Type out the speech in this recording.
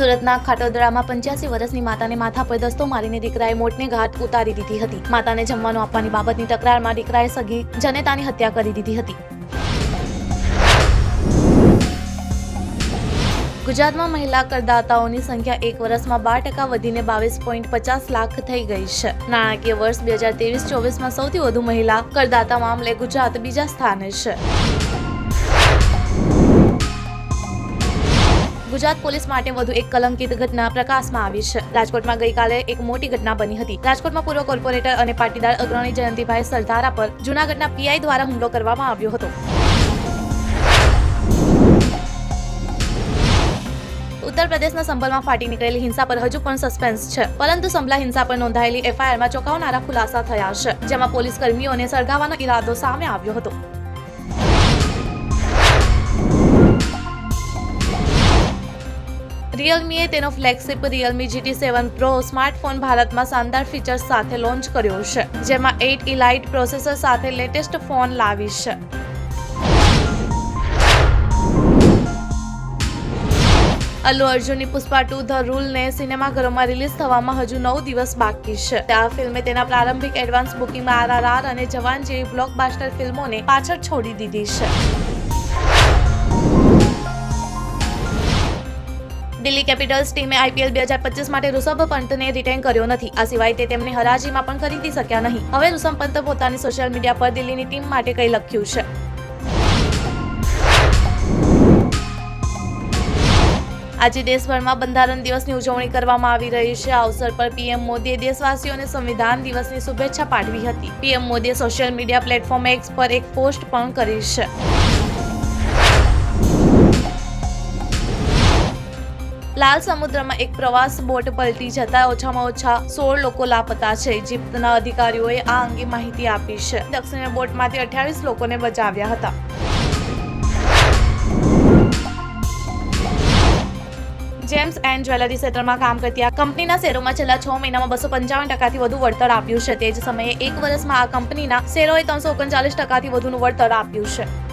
સુરતના ખાટોદરામાં પંચ્યાસી વર્ષની માતાને માથા પર દસ્તો મારીને દીકરાએ મોટને ઘાટ ઉતારી દીધી હતી. માતાને જમવાનું આપવાની બાબતની તકરારમાં દીકરાએ સગી જનેતાની હત્યા કરી દીધી હતી. ગુજરાતમાં મહિલા કરદાતાઓની સંખ્યા એક વર્ષમાં બાર ટકા વધીને બાવીસ પોઈન્ટ પચાસ લાખ થઈ ગઈ છે. નાણાકીય વર્ષ બે હજાર ત્રેવીસ ચોવીસમાં સૌથી વધુ મહિલા કરદાતા મામલે ગુજરાત બીજા સ્થાને છે. ગુજરાત પોલીસ માટે વધુ એક કલંકિત ઘટના પ્રકાશમાં આવી છે. રાજકોટમાં ગઈકાલે એક મોટી ઘટના બની હતી. રાજકોટમાં પૂર્વ કોર્પોરેટર અને પાટીદાર અગ્રણી જયંતિભાઈ સરધારા પર જૂનાગઢના પીઆઈ દ્વારા હુમલો કરવામાં આવ્યો હતો. ઉત્તર પ્રદેશના સંભલમાં ફાટી નીકળેલી હિંસા પર હજુ પણ સસ્પેન્સ છે. પરંતુ સંભલા હિંસા પર નોંધાયેલી એફઆઈઆરમાં ચોંકાવનારા ખુલાસા થયા છે, જેમાં પોલીસ કર્મીઓને સળગાવવાનો ઈરાદો સામે આવ્યો હતો. રિયલમીએ તેનો flagship Realme GT seven Pro smartphone ભારતમાં શાનદાર ફીચર્સ સાથે લોન્ચ કર્યો છે, જેમાં એઇટ ઇલાઇટ પ્રોસેસર સાથે લેટેસ્ટ ફોન લાવી છે. અલ્લુ અર્જુનની પુષ્પા ટુ ધ રૂલને સિનેમાઘરોમાં રિલીઝ થવામાં હજુ નવ દિવસ બાકી છે. આ ફિલ્મે તેના પ્રારંભિક એડવાન્સ બુકિંગમાં આરઆરઆર અને જવાન જેવી બ્લોકબાસ્ટર ફિલ્મોને પાછળ છોડી દીધી છે. દિલ્હી કેપિટલ્સ ટીમે આઈપીએલ બે હજાર પચીસ માટે ઋષભ પંતને રિટેન કર્યો નથી. આ સિવાય તે તેમને હરાજીમાં પણ ખરીદી શક્યા નહીં. હવે ઋષભ પંત પોતાની સોશિયલ મીડિયા પર દિલ્હીની ટીમ માટે કંઈ લખ્યું છે. આજે દેશભરમાં બંધારણ દિવસની ઉજવણી કરવામાં આવી રહી છે. આ અવસર પર પીએમ મોદીએ દેશવાસીઓને સંવિધાન દિવસની શુભેચ્છા પાઠવી હતી. પીએમ મોદીએ સોશિયલ મીડિયા પ્લેટફોર્મ એક્સ પર એક પોસ્ટ પણ કરી છે. લાલ સમુદ્રમાં એક પ્રવાસ બોટ પલટી જતા ઓછામાં ઓછા સોળ લોકો લાપતા છે. ઇજિપ્તના અધિકારીઓએ આ અંગે માહિતી આપી છે. દક્ષિણે બોટમાંથી અઠ્યાવીસ લોકોને બચાવ્યા હતા. જેમ્સ એન્ડ જ્વેલરી ક્ષેત્રમાં કામ કરતી આ કંપનીના શેરોમાં છેલ્લા છ મહિનામાં બસો પંચાવન ટકાથી વધુ વળતર આપ્યું છે. તે જ સમયે એક વર્ષમાં આ કંપનીના શેરોએ ત્રણસો ઓગણચાલીસ ટકાથી વધુનું વળતર આપ્યું છે.